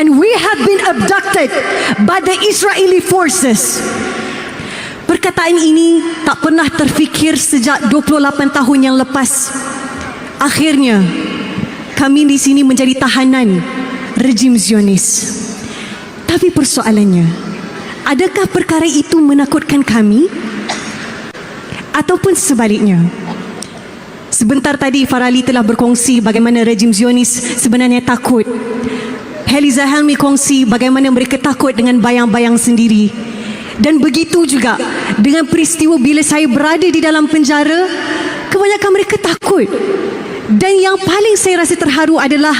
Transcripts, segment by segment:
And we have been abducted by the Israeli forces. Perkataan ini tak pernah terfikir sejak 28 tahun yang lepas. Akhirnya, kami di sini menjadi tahanan rejim Zionis. Tapi persoalannya, adakah perkara itu menakutkan kami? Ataupun sebaliknya? Sebentar tadi Farali telah berkongsi bagaimana rejim Zionis sebenarnya takut. Heliza Helmi kongsi bagaimana mereka takut dengan bayang-bayang sendiri. Dan begitu juga dengan peristiwa bila saya berada di dalam penjara, kebanyakan mereka takut. Dan yang paling saya rasa terharu adalah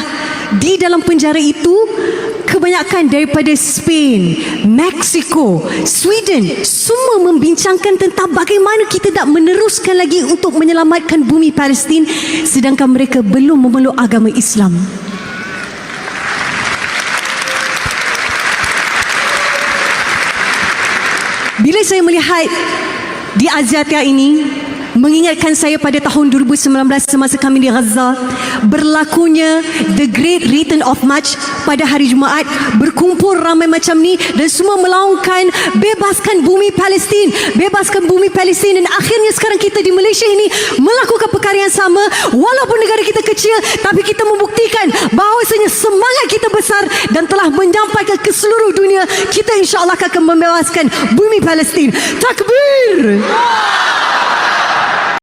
di dalam penjara itu kebanyakan daripada Spain, Mexico, Sweden semua membincangkan tentang bagaimana kita nak meneruskan lagi untuk menyelamatkan bumi Palestin sedangkan mereka belum memeluk agama Islam. Bila saya melihat di Aziatia ini mengingatkan saya pada tahun 2019 semasa kami di Gaza berlakunya the great return of march pada hari Jumaat berkumpul ramai macam ni dan semua melaungkan bebaskan bumi Palestin bebaskan bumi Palestin dan akhirnya sekarang kita di Malaysia ini melakukan perkara yang sama. Walaupun negara kita kecil tapi kita membuktikan bahawasanya semangat kita besar dan telah menyampaikan ke seluruh dunia kita insyaAllah akan membebaskan bumi Palestin. Takbir